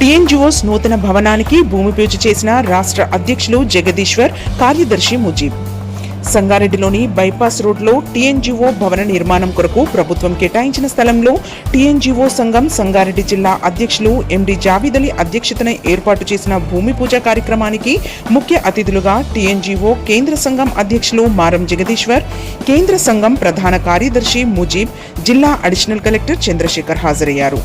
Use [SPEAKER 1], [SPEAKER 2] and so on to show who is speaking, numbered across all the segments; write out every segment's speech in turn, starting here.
[SPEAKER 1] TNGOs నూతన భవనానికి భూమి పూజ చేసిన రాష్ట్ర అధ్యక్షులు జగదీశ్వర్ కార్యదర్శి ముజీబ్. సంగారెడ్డిలోని బైపాస్ రోడ్లో టీఎన్జిఓ భవన నిర్మాణం కొరకు ప్రభుత్వం కేటాయించిన స్థలంలో టీఎన్జిఓ సంఘం సంగారెడ్డి జిల్లా అధ్యక్షులు ఎండి జావీద్ అలీ అధ్యక్షతన ఏర్పాటు చేసిన భూమి పూజ కార్యక్రమానికి ముఖ్య అతిథులుగా టీఎన్జిఓ కేంద్ర సంఘం అధ్యక్షులు మారం జగదీశ్వర్ కేంద్ర సంఘం ప్రధాన కార్యదర్శి ముజీబ్ జిల్లా అడిషనల్ కలెక్టర్ చంద్రశేఖర్ హాజరయ్యారు.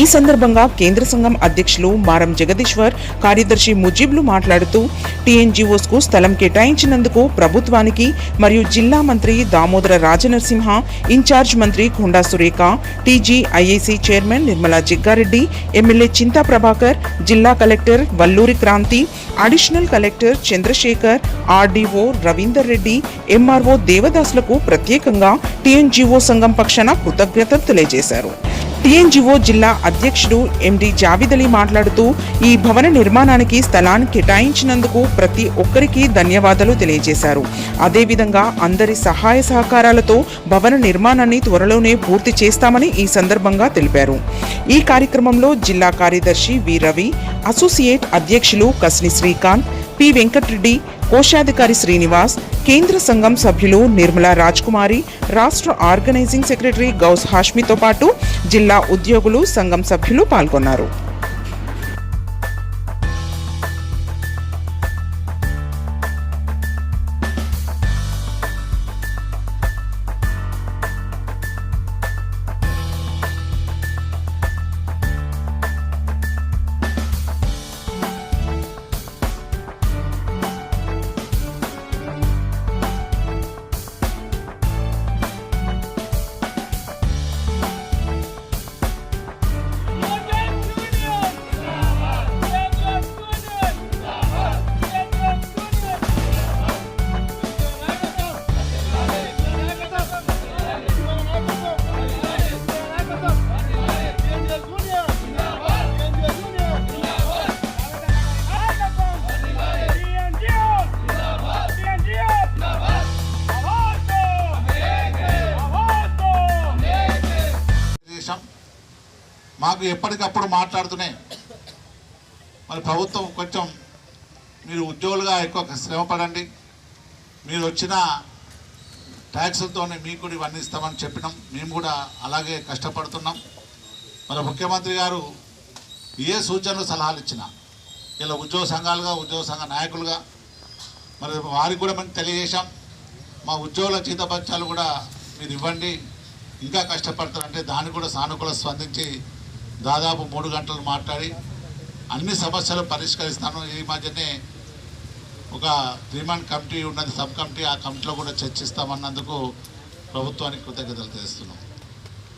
[SPEAKER 1] ఈ సందర్భంగా కేంద్ర సంఘం అధ్యక్షులు మారం జగదీశ్వర్ కార్యదర్శి ముజీబ్లు మాట్లాడుతూ టీఎన్జీఓస్కు స్థలం కేటాయించినందుకు ప్రభుత్వానికి మరియు జిల్లా మంత్రి దామోదర రాజనరసింహ ఇన్ఛార్జ్ మంత్రి Konda Surekha TG IAC chairman Nirmala Jaggareddy MLA Chinta Prabhakar జిల్లా collector Valluri Kranthi additional collector Chandrashekar RDO Ravinder Reddy MRO దేవదాసులకు ప్రత్యేకంగా టీఎన్జీఓ సంఘం పక్షాన కృతజ్ఞతలు తెలియజేశారు. టీఎన్జిఓ జిల్లా అధ్యక్షుడు ఎండి జావిద్ అలీ మాట్లాడుతూ ఈ భవన నిర్మాణానికి స్థలాన్ని కేటాయించినందుకు ప్రతి ఒక్కరికి ధన్యవాదాలు తెలియజేశారు. అదేవిధంగా అందరి సహాయ సహకారాలతో భవన నిర్మాణాన్ని త్వరలోనే పూర్తి చేస్తామని ఈ సందర్భంగా తెలిపారు. ఈ కార్యక్రమంలో జిల్లా కార్యదర్శి వి రవి అసోసియేట్ అధ్యక్షులు కస్ని శ్రీకాంత్ పి వెంకట్రెడ్డి కోశాధికారి శ్రీనివాస్ కేంద్ర సంఘం సభ్యులు నిర్మలా రాజ్కుమారి రాష్ట్ర ఆర్గనైజింగ్ సెక్రటరీ గౌస్ హాష్మితో పాటు జిల్లా ఉద్యోగులు సంఘం సభ్యులు పాల్గొన్నారు.
[SPEAKER 2] ఎప్పటికప్పుడు మాట్లాడుతూనే. మరి ప్రభుత్వం కొంచెం మీరు ఉద్యోగులుగా ఎక్కువ శ్రమ పడండి. మీరు వచ్చిన ట్యాక్సులతోనే మీకు కూడా ఇవన్నీ ఇస్తామని చెప్పినాం. మేము కూడా అలాగే కష్టపడుతున్నాం. మరి ముఖ్యమంత్రి గారు ఏ సూచనలు సలహాలు ఇచ్చినా ఇలా ఉద్యోగ సంఘాలుగా ఉద్యోగ సంఘ నాయకులుగా మరి వారికి కూడా మనం తెలియజేశాం. మా ఉద్యోగుల జీతపత్యాలు కూడా మీరు ఇవ్వండి. ఇంకా కష్టపడతారంటే దాన్ని కూడా సానుకూల స్పందించి దాదాపు మూడు గంటలు మాట్లాడి అన్ని సమస్యలు పరిష్కరిస్తాను. ఈ మధ్యనే ఒక రిమాండ్ కమిటీ ఉన్నది సబ్ కమిటీ ఆ కమిటీలో కూడా చర్చిస్తామన్నందుకు ప్రభుత్వానికి కృతజ్ఞతలు తెలుస్తున్నాం.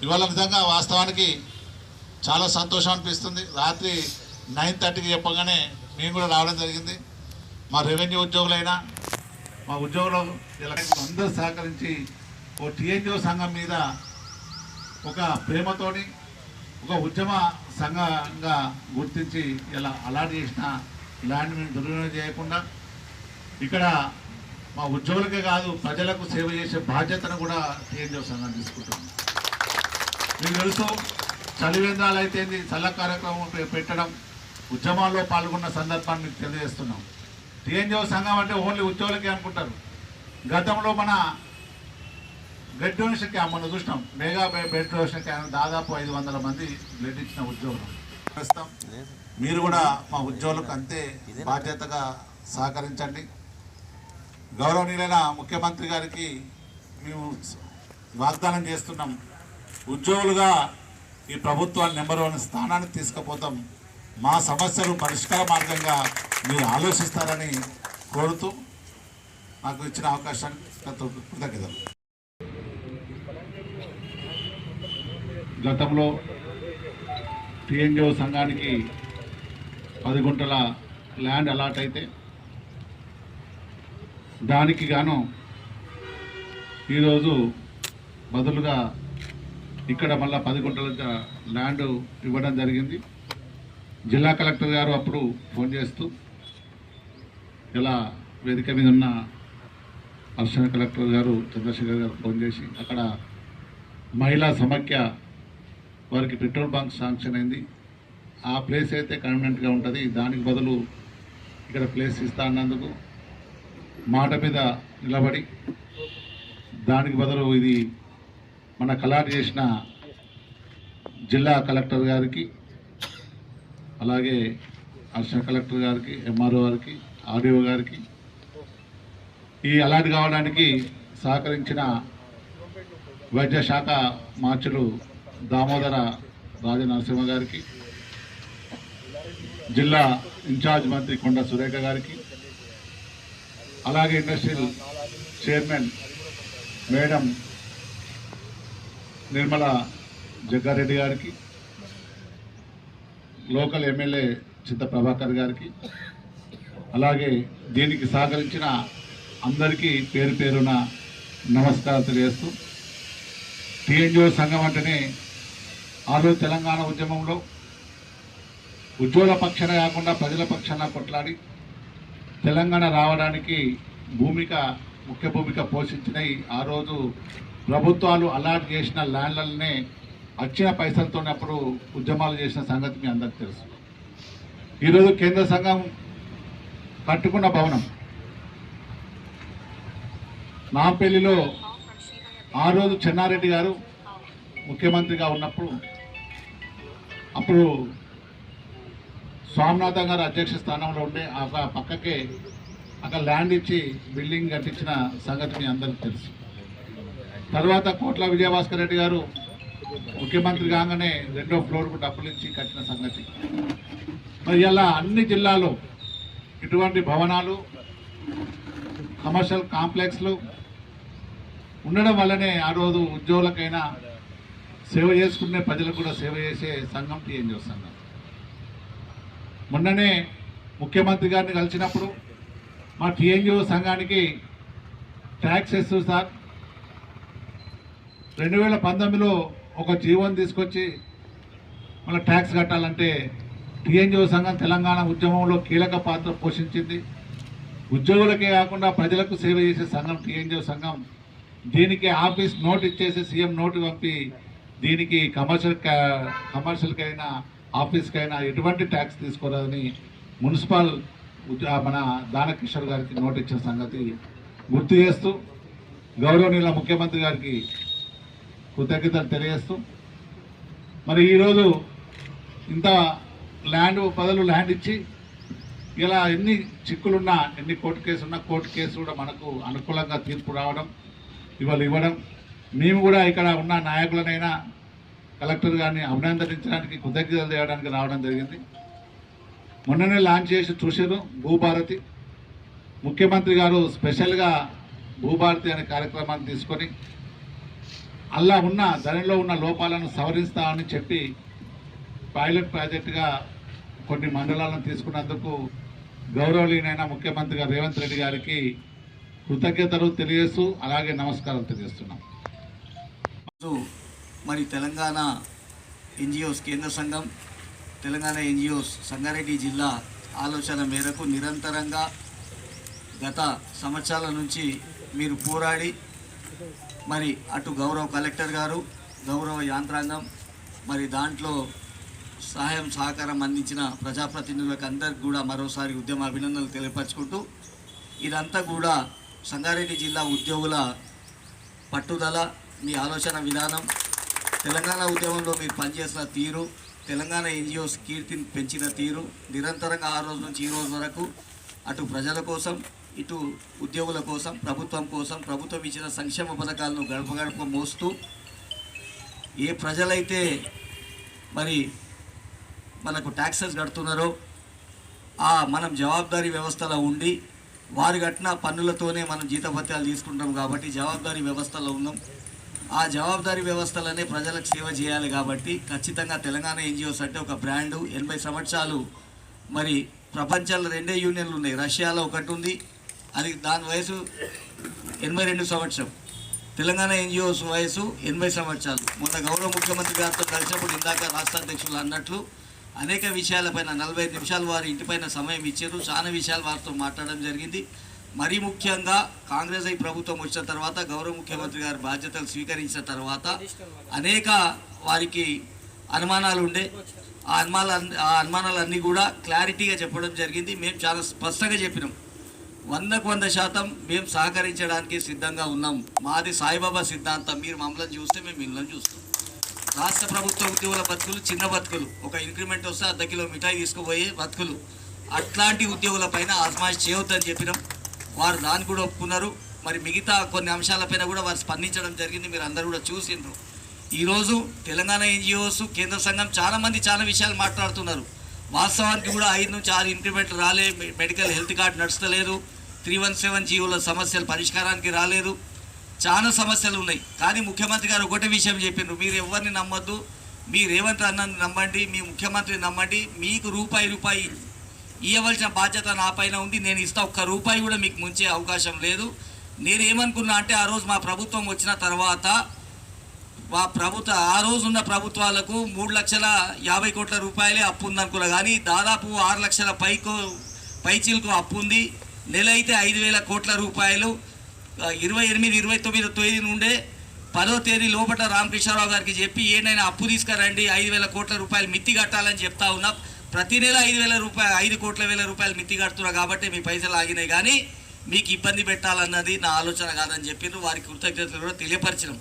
[SPEAKER 2] ఇవాళ విధంగా వాస్తవానికి చాలా సంతోషం అనిపిస్తుంది. రాత్రి నైన్ థర్టీకి చెప్పగానే మేము కూడా రావడం జరిగింది. మా రెవెన్యూ ఉద్యోగులైనా మా ఉద్యోగులు అందరూ సహకరించి ఓ టీఎన్జిఓ సంఘం మీద ఒక ప్రేమతోని ఒక ఉద్యమ సంఘంగా గుర్తించి ఇలా అలాట్ చేసిన ల్యాండ్ మేము దుర్వినియోగం చేయకుండా ఇక్కడ మా ఉద్యోగులకే కాదు ప్రజలకు సేవ చేసే బాధ్యతను కూడా టీఎన్జిఓ సంఘం తీసుకుంటుంది. మీకు తెలుసు చలివేంద్రాలు అయితే చల్ల కార్యక్రమం పెట్టడం ఉద్యమాల్లో పాల్గొన్న సందర్భాన్ని మీకు తెలియజేస్తున్నాం. టీఎన్జిఓ సంఘం అంటే ఓన్లీ ఉద్యోగులకే అనుకుంటారు. గతంలో మన బ్లడ్ డొనేషన్ క్యాంప్ మనం చూసినాం. Mega blood blood donation camp దాదాపు ఐదు వందల మంది బ్లడ్ ఇచ్చిన ఉద్యోగులు. ప్రస్తుతం మీరు కూడా మా ఉద్యోగులకు అంతే బాధ్యతగా సహకరించండి. గౌరవనీయులైన ముఖ్యమంత్రి గారికి మేము వాగ్దానం చేస్తున్నాం. ఉద్యోగులుగా ఈ ప్రభుత్వాన్ని నెంబర్ వన్ స్థానాన్ని తీసుకుపోతాం. మా సమస్యలు పరిష్కార మార్గంగా మీరు ఆలోచిస్తారని కోరుతూ నాకు ఇచ్చిన అవకాశానికి కృతజ్ఞతలు. గతంలో టీఎన్జిఓ సంఘానికి పది గుంటల ల్యాండ్ అలాట్ అయితే దానికి గాను ఈరోజు బదులుగా ఇక్కడ మళ్ళా పది గుంటల ల్యాండ్ ఇవ్వడం జరిగింది. జిల్లా కలెక్టర్ గారు అప్పుడు ఫోన్ చేస్తూ ఇలా వేదిక మీద ఉన్న అర్చన కలెక్టర్ గారు చంద్రశేఖర్ గారు ఫోన్ చేసి అక్కడ మహిళా సమాఖ్య వారికి పెట్రోల్ బంక్ శాంక్షన్ అయింది. ఆ ప్లేస్ అయితే కన్వీనెంట్గా ఉంటుంది. దానికి బదులు ఇక్కడ ప్లేస్ ఇస్తా అన్నందుకు మాట మీద నిలబడి దానికి బదులు ఇది మన కలాట్ చేసిన జిల్లా కలెక్టర్ గారికి అలాగే అడిషనల్ కలెక్టర్ గారికి ఎంఆర్ఓ గారికి ఆర్డీఓ గారికి ఈ అలాట్ కావడానికి సహకరించిన వైద్య శాఖ మార్చులు దామోదర రాజ నరసింహ గారికి జిల్లా ఇన్ఛార్జ్ మంత్రి కొండ సురేఖ గారికి అలాగే industrial chairman madam Nirmala Jaggareddy గారికి లోకల్ ఎమ్మెల్యే చింత ప్రభాకర్ గారికి అలాగే దీనికి సహకరించిన అందరికీ పేరు పేరున నమస్కారం తెలియజేస్తూ టీఎన్జిఓ సంఘం అంటేనే ఆ రోజు తెలంగాణ ఉద్యమంలో ఉద్యోగ పక్షాన కాకుండా ప్రజల పక్షాన కొట్లాడి తెలంగాణ రావడానికి భూమిక ముఖ్య భూమిక పోషించినవి ఆ రోజు ప్రభుత్వాలు అలాట్ చేసిన ల్యాండ్లనే వచ్చిన పైసలతో అప్పుడు ఉద్యమాలు చేసిన సంగతి మీ అందరికీ తెలుసు. ఈరోజు కేంద్ర సంఘం కట్టుకున్న భవనం. నాంపల్లిలో ఆ రోజు చెన్నారెడ్డి గారు ముఖ్యమంత్రిగా ఉన్నప్పుడు అప్పుడు స్వామినాథం గారు అధ్యక్ష స్థానంలో ఉండే ఆ పక్కకే అక్కడ ల్యాండ్ ఇచ్చి బిల్డింగ్ కట్టించిన సంగతి మీ అందరికీ తెలుసు. తర్వాత కోట్ల విజయభాస్కర్ రెడ్డి గారు ముఖ్యమంత్రి కాగానే రెండో ఫ్లోర్కు డబ్బులు ఇచ్చి కట్టిన సంగతి. మరి ఇలా అన్ని జిల్లాలో ఇటువంటి భవనాలు కమర్షియల్ కాంప్లెక్స్లు ఉండడం వల్లనే ఆ రోజు ఉద్యోగులకైనా సేవ చేసుకునే ప్రజలకు కూడా సేవ చేసే సంఘం టీఎన్జిఓ సంఘం మొన్ననే ముఖ్యమంత్రి గారిని కలిసినప్పుడు మా టీఎన్జిఓ సంఘానికి ట్యాక్స్ సార్ రెండు వేల పంతొమ్మిదిలో ఒక జీవోని తీసుకొచ్చి మళ్ళీ ట్యాక్స్ కట్టాలంటే టీఎన్జిఓ సంఘం తెలంగాణ ఉద్యమంలో కీలక పాత్ర పోషించింది. ఉద్యోగులకే కాకుండా ప్రజలకు సేవ చేసే సంఘం టీఎన్జిఓ సంఘం. దీనికి ఆఫీస్ నోట్ ఇచ్చేసి సీఎం నోటు పంపి దీనికి కమర్షియల్ కా- కమర్షియల్కైనా ఆఫీస్కైనా ఎటువంటి ట్యాక్స్ తీసుకోరాదని మున్సిపల్ మన దానకిషోర్ గారికి నోట్ ఇచ్చిన సంగతి గుర్తు చేస్తూ గౌరవనీయుల ముఖ్యమంత్రి గారికి కృతజ్ఞతలు తెలియజేస్తూ మరి ఈరోజు ఇంత ల్యాండ్ పదలు ల్యాండ్ ఇచ్చి ఇలా ఎన్ని చిక్కులున్నా ఎన్ని కోర్టు కేసు కోర్టు కేసు కూడా మనకు అనుకూలంగా తీర్పు రావడం ఇవాళ ఇవ్వడం మేము కూడా ఇక్కడ ఉన్న నాయకులనైనా కలెక్టర్ గారిని అభినందించడానికి కృతజ్ఞతలు చేయడానికి రావడం జరిగింది. మొన్ననే లాంచ్ చేసి చూశారు భూభారతి. ముఖ్యమంత్రి గారు స్పెషల్గా భూభారతి అనే కార్యక్రమాన్ని తీసుకొని అలా ఉన్న ధరలో ఉన్న లోపాలను సవరిస్తామని చెప్పి పైలట్ ప్రాజెక్టుగా కొన్ని మండలాలను తీసుకున్నందుకు గౌరవనీయునైన ముఖ్యమంత్రి రేవంత్ రెడ్డి గారికి కృతజ్ఞతలు తెలియజేస్తూ అలాగే నమస్కారం తెలియజేస్తున్నాం.
[SPEAKER 3] మరి తెలంగాణ ఎన్జిఓస్ కేంద్ర సంఘం తెలంగాణ ఎన్జిఓస్ సంగారెడ్డి జిల్లా ఆలోచన మేరకు నిరంతరంగా గత సంవత్సరాల నుంచి మీరు పోరాడి మరి అటు గౌరవ కలెక్టర్ గారు గౌరవ యాంత్రాంగం మరి దాంట్లో సహాయం సహకారం అందించిన ప్రజాప్రతినిధులకు అందరికి కూడా మరోసారి ఉద్యమ అభినందనలు తెలియపరచుకుంటూ ఇదంతా కూడా సంగారెడ్డి జిల్లా ఉద్యోగుల పట్టుదల మీ ఆలోచన విధానం. తెలంగాణ ఉద్యమంలో మీరు పనిచేసిన తీరు తెలంగాణ ఎన్జిఓస్ కీర్తిని పెంచిన తీరు నిరంతరంగా ఆ రోజు నుంచి ఈ రోజు వరకు అటు ప్రజల కోసం ఇటు ఉద్యోగుల కోసం ప్రభుత్వం కోసం ప్రభుత్వం ఇచ్చిన సంక్షేమ పథకాలను గడప గడప మోస్తూ ఏ ప్రజలైతే మరి మనకు ట్యాక్సెస్ కడుతున్నారో ఆ మనం జవాబారీ వ్యవస్థలో ఉండి వారు కట్టిన పన్నులతోనే మనం జీతభత్యాలు తీసుకుంటాం కాబట్టి జవాబారీ వ్యవస్థలో ఉన్నాం. ఆ జవాబారీ వ్యవస్థలనే ప్రజలకు సేవ చేయాలి కాబట్టి ఖచ్చితంగా తెలంగాణ ఎన్జిఓస్ అంటే ఒక బ్రాండు ఎనభై సంవత్సరాలు. మరి ప్రపంచంలో రెండే యూనియన్లు ఉన్నాయి. రష్యాలో ఒకటి ఉంది. అది దాని వయసు ఎనభై రెండు సంవత్సరం. తెలంగాణ ఎన్జిఓస్ వయసు ఎనభై సంవత్సరాలు. మొన్న గౌరవ ముఖ్యమంత్రి గారితో కలిసినప్పుడు ఇందాక రాష్ట్ర అధ్యక్షులు అన్నట్లు అనేక విషయాలపైన నలభై నిమిషాలు వారి ఇంటిపైన సమయం ఇచ్చారు. చాలా విషయాలు వారితో మాట్లాడడం జరిగింది. మరీ ముఖ్యంగా కాంగ్రెస్ అయి ప్రభుత్వం వచ్చిన తర్వాత గౌరవ ముఖ్యమంత్రి గారి బాధ్యతలు స్వీకరించిన తర్వాత అనేక వారికి అనుమానాలు ఉండే. ఆ అనుమానాలు ఆ అనుమానాలన్నీ కూడా క్లారిటీగా చెప్పడం జరిగింది. మేము చాలా స్పష్టంగా చెప్పినాం. వందకు వంద శాతం మేము సహకరించడానికి సిద్ధంగా ఉన్నాం. మాది సాయిబాబా సిద్ధాంతం. మీరు మమ్మల్ని చూస్తే మేము మిమ్మల్ని చూస్తాం. రాష్ట్ర ప్రభుత్వ ఉద్యోగుల బతుకులు చిన్న బతుకులు. ఒక ఇంక్రిమెంట్ వస్తే అర్ధ కిలో మిఠాయి తీసుకుపోయే బతుకులు. అట్లాంటి ఉద్యోగుల పైన ఆజ్మాయిష్ చేయవద్దని చెప్పినాం. వారు దాన్ని కూడా ఒప్పుకున్నారు. మరి మిగతా కొన్ని అంశాలపైన కూడా వారు స్పందించడం జరిగింది. మీరు అందరూ కూడా చూసిండ్రు. ఈరోజు తెలంగాణ ఎన్జిఓస్ కేంద్ర సంఘం చాలామంది చాలా విషయాలు మాట్లాడుతున్నారు. వాస్తవానికి కూడా ఐదు నుంచి ఆరు ఇంక్రిమెంట్లు రాలే. మెడికల్ హెల్త్ కార్డు నడుస్తలేదు. త్రీ వన్ సెవెన్ జీవోల సమస్యలు పరిష్కారానికి రాలేదు. చాలా సమస్యలు ఉన్నాయి. కానీ ముఖ్యమంత్రి గారు ఒకటే విషయం చెప్పిండ్రు. మీరు ఎవరిని నమ్మొద్దు. మీ రేవంత్ అన్నని నమ్మండి. మీ ముఖ్యమంత్రిని నమ్మండి. మీకు రూపాయి రూపాయి ఇవ్వవలసిన బాధ్యత నా పైన ఉంది. నేను ఇస్తా ఒక్క రూపాయి కూడా మీకు ముంచే అవకాశం లేదు. నేను ఏమనుకున్నా అంటే ఆ రోజు మా ప్రభుత్వం వచ్చిన తర్వాత మా ప్రభుత్వ ఆ రోజు ఉన్న ప్రభుత్వాలకు మూడు లక్షల యాభై కోట్ల రూపాయలే అప్పు ఉందనుకున్నా కానీ దాదాపు ఆరు లక్షల పైకు పైచీలకు అప్పు ఉంది. నెల అయితే ఐదు వేల కోట్ల రూపాయలు. ఇరవై ఎనిమిది ఇరవై తొమ్మిది తేదీ నుండే పదో తేదీ లోపల రామకృష్ణారావు గారికి చెప్పి ఏదైనా అప్పు తీసుకురండి. ఐదు వేల కోట్ల రూపాయలు మిత్తి కట్టాలని చెప్తా ఉన్నా. ప్రతి నెల ఐదు వేల రూపాయలు ఐదు కోట్ల వేల రూపాయలు మిత్తి కడుతున్నారు కాబట్టి మీ పైసలు ఆగినాయి కానీ మీకు ఇబ్బంది పెట్టాలన్నది నా ఆలోచన కాదని చెప్పిన వారికి కృతజ్ఞతలు కూడా తెలియపరచడం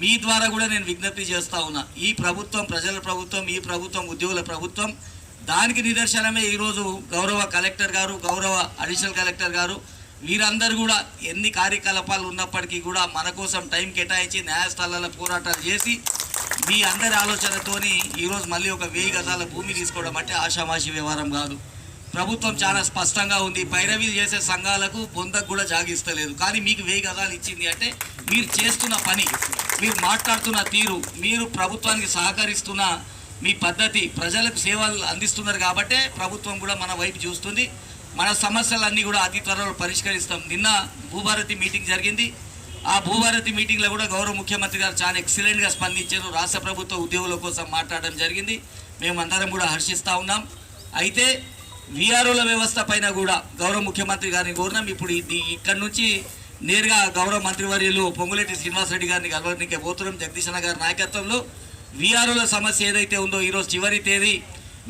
[SPEAKER 3] మీ ద్వారా కూడా నేను విజ్ఞప్తి చేస్తా ఉన్నా. ఈ ప్రభుత్వం ప్రజల ప్రభుత్వం ఈ ప్రభుత్వం ఉద్యోగుల ప్రభుత్వం దానికి నిదర్శనమే ఈరోజు గౌరవ కలెక్టర్ గారు గౌరవ అడిషనల్ కలెక్టర్ గారు వీరందరూ కూడా ఎన్ని కార్యకలాపాలు ఉన్నప్పటికీ కూడా మన కోసం టైం కేటాయించి న్యాయస్థానాల పోరాటాలు చేసి మీ అందరి ఆలోచనతోని ఈరోజు మళ్ళీ ఒక వెయ్యి గజాల భూమి తీసుకోవడం అంటే ఆషామాషి వ్యవహారం కాదు. ప్రభుత్వం చాలా స్పష్టంగా ఉంది. పైరవీలు చేసే సంఘాలకు పొందకు కూడా జాగిస్తలేదు. కానీ మీకు వెయ్యి గదాలు ఇచ్చింది అంటే మీరు చేస్తున్న పని మీరు మాట్లాడుతున్న తీరు మీరు ప్రభుత్వానికి సహకరిస్తున్న మీ పద్ధతి ప్రజలకు సేవలు అందిస్తున్నారు కాబట్టే ప్రభుత్వం కూడా మన వైపు చూస్తుంది. మన సమస్యలన్నీ కూడా అతి త్వరలో పరిష్కరిస్తాం. నిన్న భూభారతి మీటింగ్ జరిగింది. ఆ భూభారతి మీటింగ్లో కూడా గౌరవ ముఖ్యమంత్రి గారు చాలా ఎక్సలెంట్గా స్పందించారు. రాష్ట్ర ప్రభుత్వ ఉద్యోగుల కోసం మాట్లాడడం జరిగింది. మేమందరం కూడా హర్షిస్తూ ఉన్నాం. అయితే విఆర్ఓల వ్యవస్థ పైన కూడా గౌరవ ముఖ్యమంత్రి గారిని కోరినాం. ఇప్పుడు ఇక్కడ నుంచి నేరుగా గౌరవ మంత్రివర్యులు పొంగులేటి శ్రీనివాసరెడ్డి గారిని కలవడానికి పోతున్నాం. జగదీశన గారి నాయకత్వంలో విఆర్ఓల సమస్య ఏదైతే ఉందో ఈరోజు చివరి తేదీ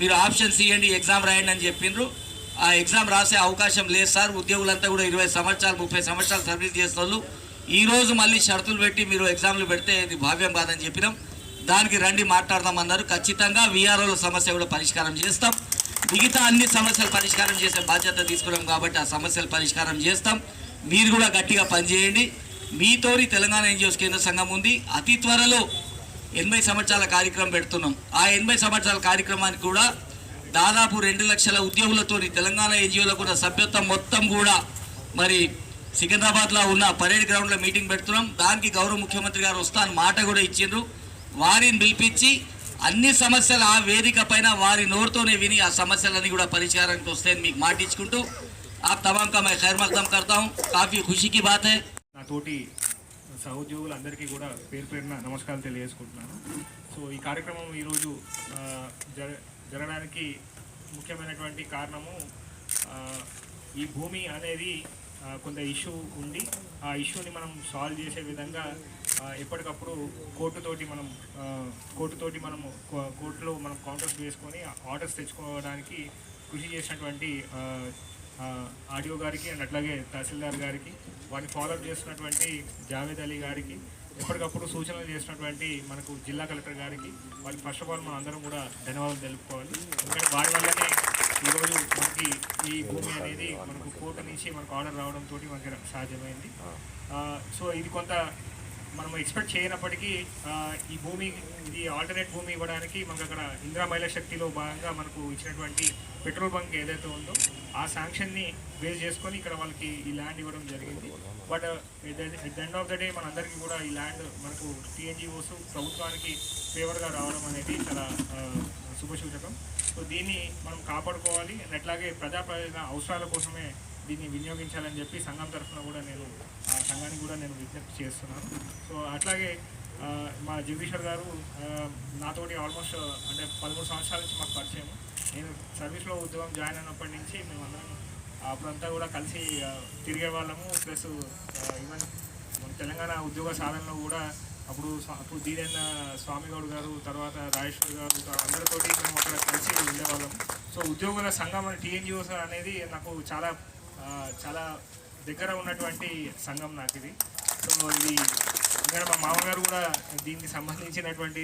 [SPEAKER 3] మీరు ఆప్షన్స్ ఇవ్వండి ఎగ్జామ్ రాయండి అని చెప్పిండ్రు ఆ ఎగ్జామ్ రాసే అవకాశం లేదు సార్. ఉద్యోగులంతా కూడా ఇరవై సంవత్సరాలు ముప్పై సంవత్సరాలు సర్వీస్ చేసిన వాళ్ళు మళ్ళీ షరతులు పెట్టి మీరు ఎగ్జామ్లు పెడితే ఇది భావ్యం కాదని చెప్పినాం. దానికి రండి మాట్లాడదాం అన్నారు ఖచ్చితంగా విఆర్ఓల సమస్య కూడా పరిష్కారం చేస్తాం. మిగతా అన్ని సమస్యలు పరిష్కారం చేసే బాధ్యత తీసుకున్నాం కాబట్టి ఆ సమస్యలు పరిష్కారం చేస్తాం. మీరు కూడా గట్టిగా పనిచేయండి. మీతోని తెలంగాణ ఎన్జిఓస్ కేంద్ర సంఘం ఉంది. అతి త్వరలో ఎనభై సంవత్సరాల కార్యక్రమం పెడుతున్నాం. ఆ ఎనభై సంవత్సరాల కార్యక్రమానికి కూడా దాదాపు రెండు లక్షల ఉద్యోగులతోని తెలంగాణ ఎన్జిఓలకు ఉన్న సభ్యత్వం మొత్తం కూడా మరి సికింద్రాబాద్లో ఉన్న పరేడ్ గ్రౌండ్లో మీటింగ్ పెడుతున్నాం దానికి గౌరవ ముఖ్యమంత్రి గారు వస్తాను మాట కూడా ఇచ్చిండ్రు వారిని పిలిపించి అన్ని సమస్యలు ఆ వేదిక పైన వారి నోరుతోనే విని ఆ సమస్యలన్నీ కూడా పరిష్కారానికి వస్తాయని మీకు మాట ఇచ్చుకుంటూ आप तमाम का मैं खैर मकदम करता हूँ काफ़ी खुशी की बात है
[SPEAKER 4] నా తోటి సహోద్యోగులందరికీ కూడా పేరు పేరున నమస్కారాలు తెలియజేసుకుంటున్నాను సో ఈ కార్యక్రమం ఈరోజు ఆ, జర జరగడానికి ముఖ్యమైనటువంటి కారణము ఈ భూమి అనేది కొంత ఇష్యూ ఉంది ఆ ఇష్యూని మనం సాల్వ్ చేసే విధంగా ఎప్పటికప్పుడు కోర్టుతోటి మనం కోర్టుతోటి మనము కో- కోర్టులో మనం కాంట్రాక్ట్ వేసుకొని ఆర్డర్స్ తెచ్చుకోవడానికి కృషి చేసినటువంటి ఆడియో గారికి అండ్ అట్లాగే తహసీల్దార్ గారికి వాటిని ఫాలోఅప్ చేస్తున్నటువంటి జావేద్ అలీ గారికి ఎప్పటికప్పుడు సూచనలు చేసినటువంటి మనకు జిల్లా కలెక్టర్ గారికి వాళ్ళకి ఫస్ట్ ఆఫ్ ఆల్ మనం అందరం కూడా ధన్యవాదాలు తెలుపుకోవాలి. ఎందుకంటే వారి వల్లనే ఈరోజు మనకి ఈ భూమి అనేది మనకు కోర్టు నుంచి మనకు ఆర్డర్ రావడంతో మనకి సాధ్యమైంది. సో ఇది కొంత మనం ఎక్స్పెక్ట్ చేయనప్పటికీ ఈ భూమి ఇది ఆల్టర్నేట్ భూమి ఇవ్వడానికి మనకు అక్కడ ఇందిరా మహిళా శక్తిలో భాగంగా మనకు ఇచ్చినటువంటి పెట్రోల్ బంక్ ఏదైతే ఉందో ఆ శాంక్షన్ని బేస్ చేసుకొని ఇక్కడ వాళ్ళకి ఈ ల్యాండ్ ఇవ్వడం జరిగింది. But at end of the day మనందరికీ కూడా ఈ ల్యాండ్ మనకు టీఎన్జిఓస్ ప్రభుత్వానికి ఫేవర్గా రావడం అనేది చాలా శుభసూచకం. సో దీన్ని మనం కాపాడుకోవాలి. అండ్ అట్లాగే ప్రజా అవసరాల కోసమే దీన్ని వినియోగించాలని చెప్పి సంఘం తరఫున కూడా నేను ఆ సంఘానికి కూడా నేను విజ్ఞప్తి చేస్తున్నాను. సో అట్లాగే మా జగదీశ్వర్ గారు నాతోటి ఆల్మోస్ట్ అంటే పదమూడు సంవత్సరాల నుంచి మాకు పరిచయం. నేను సర్వీస్లో ఉద్యోగం జాయిన్ అయినప్పటి నుంచి మేమందరం అప్పుడంతా కూడా కలిసి తిరిగే వాళ్ళము. ప్లస్ ఈవెన్ తెలంగాణ ఉద్యోగ సాధనలో కూడా అప్పుడు అప్పుడు దీనైన స్వామిగౌడ్ గారు తర్వాత రాజేశ్వర్ గారు అందరితోటి మేము అక్కడ కలిసి ఉండేవాళ్ళం సో ఉద్యోగుల సంఘం టీఎన్జిఓస్ అనేది నాకు చాలా చాలా దగ్గర ఉన్నటువంటి సంఘం నాకు ఇది. సో ఇది ఎందుకంటే మా మామగారు కూడా దీనికి సంబంధించినటువంటి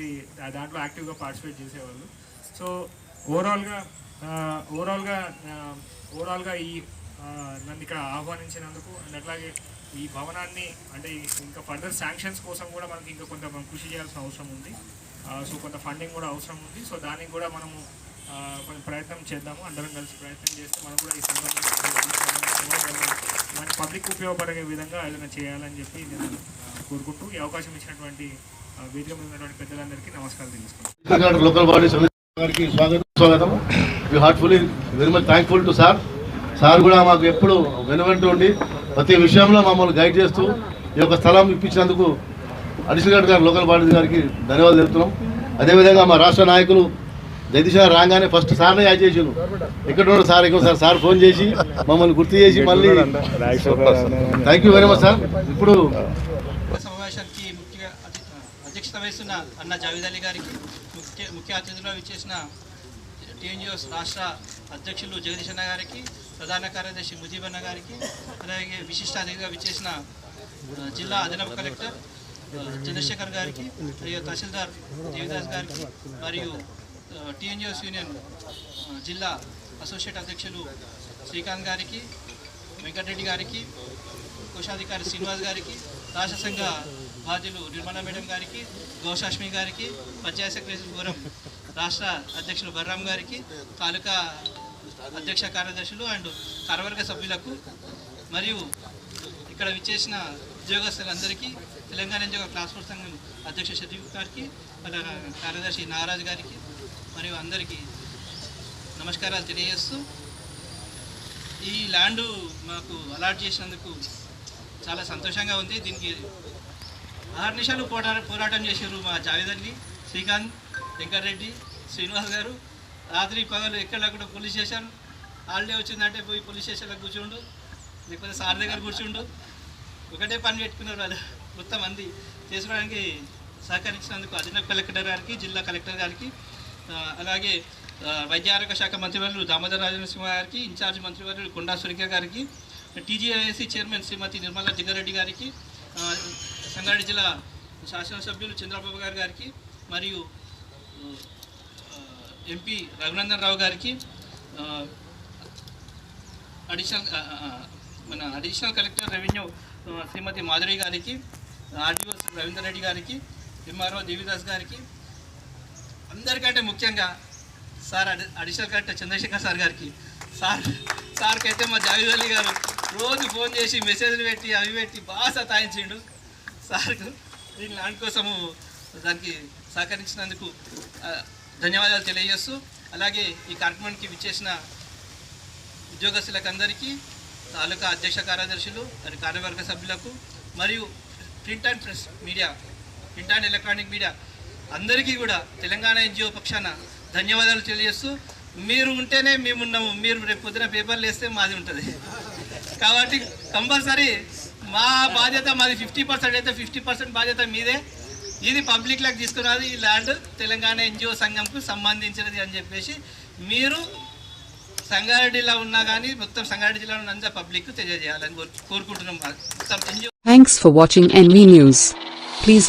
[SPEAKER 4] దాంట్లో యాక్టివ్గా పార్టిసిపేట్ చేసేవాళ్ళు. సో ఓవరాల్గా ఓవరాల్గా ఓవరాల్గా ఈ నన్ను ఇక్కడ ఆహ్వానించినందుకు అండ్ అట్లాగే ఈ భవనాన్ని అంటే ఇంకా ఫర్దర్ శాంక్షన్స్ కోసం కూడా మనకి ఇంకా కొంత మనం కృషి చేయాల్సిన అవసరం ఉంది. సో కొంత ఫండింగ్ కూడా అవసరం ఉంది. సో దానికి కూడా మనము కొంచెం ప్రయత్నం చేద్దాము. అందరం కలిసి ప్రయత్నం చేస్తే మనం కూడా ఈ సందర్భంగా మన పబ్లిక్ ఉపయోగపడే విధంగా ఏదైనా చేయాలని చెప్పి నేను కోరుకుంటూ ఈ అవకాశం ఇచ్చినటువంటి వేదిక మీద ఉన్నటువంటి పెద్దలందరికీ నమస్కారం తెలుసుకుంటాను
[SPEAKER 5] లోకల్ బాడీస్ గారికి స్వాగతం స్వాగతం. Heartfully very much thankful to sir sir కూడా మాకు ఎప్పుడు వెనువెంట ఉండి ప్రతి విషయంలో మమ్మల్ని గైడ్ చేస్తూ ఈ యొక్క స్థలం ఇప్పించినందుకు అడిషనల్ గారు లోకల్ బాడీస్ గారికి ధన్యవాదాలు తెలుపుతున్నాం. అదేవిధంగా మా రాష్ట్ర నాయకులు జగదీష్ రాగానే ఫస్ట్ సార్నే యాడ్ చేసిండు. ఎక్కడ ఉన్నాడు సార్ ఇక్కడ సార్ సార్ ఫోన్ చేసి మమ్మల్ని గుర్తు చేసి మళ్ళీ thank you very much sir ఇప్పుడు
[SPEAKER 6] సమావేశానికి ముఖ్య అధ్యక్షత వహిస్తున్న అన్న జావేద్ అలీ గారికి ముఖ్య ముఖ్య అతిథులుగా విచ్చేసిన టీఎన్జిఓస్ రాష్ట్ర అధ్యక్షులు జగదీష్ అన్న గారికి ప్రధాన కార్యదర్శి ముజీబ్ అన్న గారికి అలాగే విశిష్ట అతిథిగా విచ్చేసిన జిల్లా అదనపు కలెక్టర్ చంద్రశేఖర్ గారికి మరియు తహసీల్దార్ దేవిదాస్ గారికి మరియు టీఎన్జిఓస్ యూనియన్ జిల్లా అసోసియేట్ అధ్యక్షులు శ్రీకాంత్ గారికి వెంకటరెడ్డి గారికి కోశాధికారి శ్రీనివాస్ గారికి రాష్ట్ర సంఘ బాధ్యులు నిర్మలా మేడం గారికి గౌశాష్మి గారికి పంచాయత్ సెక్రటరీ గురం రాష్ట్ర అధ్యక్షులు బర్రామ్ గారికి తాలూకా అధ్యక్ష కార్యదర్శులు అండ్ కార్యవర్గ సభ్యులకు మరియు ఇక్కడ విచ్చేసిన ఉద్యోగస్తులందరికీ తెలంగాణ ఉద్యోగ ట్రాన్స్పోర్ట్ సంఘం అధ్యక్ష షరీఫ్ గారికి కార్యదర్శి నాగరాజు గారికి మరియు అందరికీ నమస్కారాలు తెలియజేస్తూ ఈ ల్యాండ్ మాకు అలాట్ చేసినందుకు చాలా సంతోషంగా ఉంది. దీనికి ఆరు నిమిషాలు పోరా పోరాటం చేశారు మా జావేదల్లి శ్రీకాంత్ వెంకటరెడ్డి శ్రీనివాస్ గారు. రాత్రి పగలు ఎక్కడ లేకుండా పోలీస్ స్టేషన్ హాలిడే వచ్చిందంటే పోయి పోలీస్ స్టేషన్లో కూర్చుండు లేకపోతే సార్ దగ్గర కూర్చుండు. ఒకటే పని పెట్టుకున్నారు వాళ్ళు. మొత్తం మంది చేసుకోవడానికి సహకరించినందుకు అదనపు కలెక్టర్ గారికి జిల్లా కలెక్టర్ గారికి అలాగే ఆ, వైద్య ఆరోగ్య శాఖ మంత్రివర్యులు దామోదర రాజనసింహ గారికి ఇన్ఛార్జ్ మంత్రివర్యులు కొండా సురేఖ గారికి టీజీఐఎస్సీ చైర్మన్ శ్రీమతి నిర్మలా జిగారెడ్డి గారికి సంగారెడ్డి జిల్లా శాసనసభ్యులు చంద్రబాబు గారు గారికి మరియు ఎంపీ రఘునందన్ రావు గారికి అడిషనల్ మన additional collector revenue Shrimati Madhuri గారికి ఆర్డీఓ రవీందర్ రెడ్డి గారికి ఎంఆర్ఓ దేవిదాస్ గారికి అందరికంటే ముఖ్యంగా సార్ అడి అడిషనల్ కలెక్టర్ చంద్రశేఖర్ సార్ గారికి. సార్ సార్కి అయితే మా జావేద్ అలీ గారు రోజు ఫోన్ చేసి మెసేజ్లు పెట్టి అవి పెట్టి బాగా సతాయించిండు. సార్కు దీని లాంటి కోసము దానికి సహకరించినందుకు ధన్యవాదాలు తెలియజేస్తూ అలాగే ఈ కార్యక్రమానికి విచ్చేసిన ఉద్యోగస్తులకు అందరికీ తాలూకా అధ్యక్ష కార్యదర్శులు మరి కార్యవర్గ సభ్యులకు మరియు print and press media print and electronic media అందరికీ కూడా తెలంగాణ ఎన్జిఓ పక్షాన ధన్యవాదాలు తెలియజేస్తూ మీరు ఉంటేనే మేమున్నాము. మీరు రేపు పొద్దున పేపర్లు వేస్తే మాది ఉంటుంది. కాబట్టి కంపల్సరీ మా బాధ్యత మాది ఫిఫ్టీ పర్సెంట్ అయితే ఫిఫ్టీ పర్సెంట్ బాధ్యత మీదే. ఇది పబ్లిక్ లాగా తీసుకున్నది ఈ ల్యాండ్ తెలంగాణ ఎన్జిఓ సంఘంకు సంబంధించినది అని చెప్పేసి మీరు సంగారెడ్డిలో ఉన్నా కానీ మొత్తం సంగారెడ్డి జిల్లాలో ఉన్న పబ్లిక్ తెలియజేయాలని కోరుకుంటున్నాం. మొత్తం NGO
[SPEAKER 7] Thanks for watching NV News. Please